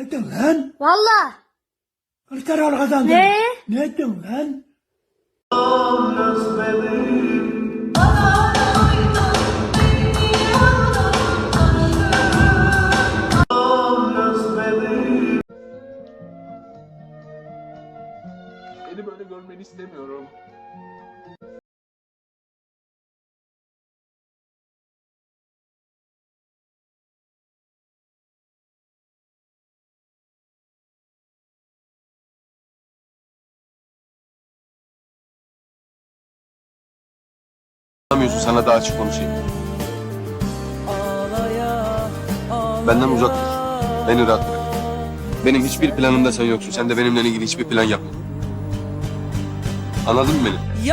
ettin lan? Valla. Kılıçdaroğlu kazandı. Ne? Ne ettin lan? Beni böyle görmeni istemiyorum. Anlamıyorsun sana daha açık konuşayım. Benden uzak dur. Beni rahat bırak. Benim hiçbir planımda sen yoksun. Sen de benimle ilgili hiçbir plan yapma. Anladın mı beni?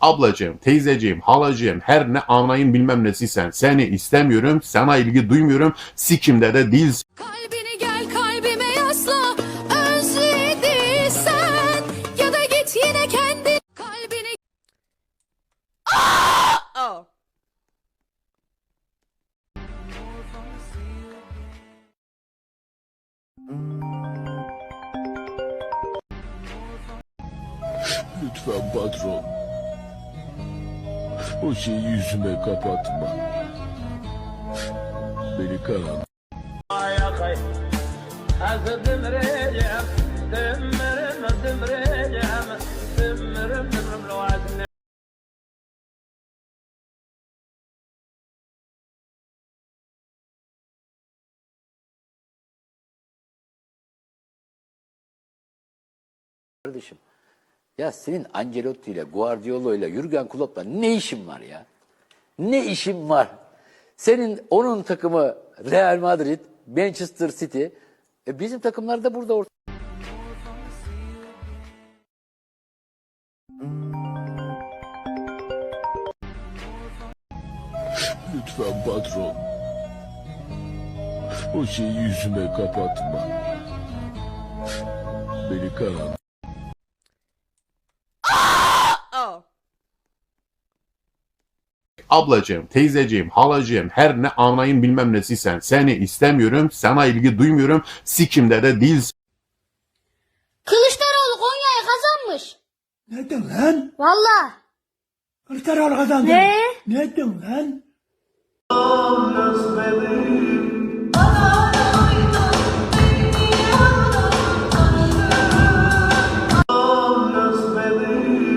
ablacığım, teyzeciğim, halacığım, her ne anayın bilmem nesiysen seni istemiyorum, sana ilgi duymuyorum, sikimde de değilsin. Kalbini Lütfen patron. O şeyi yüzüme kapatma. Beni karan. Kardeşim ya senin Ancelotti ile Guardiola ile Jurgen Klopp'la ne işin var ya? Ne işin var? Senin onun takımı Real Madrid, Manchester City. E bizim takımlar da burada orta. Lütfen patron. O şeyi yüzüme kapatma. Beni karan. Ablacığım, teyzeciğim, halacığım, her ne anayın bilmem nesiysen seni istemiyorum, sana ilgi duymuyorum, sikimde de değilsin. Kılıçdaroğlu Konya'yı kazanmış. Ne ettin lan? Valla. Kılıçdaroğlu kazandı. Ne? Ne ettin lan?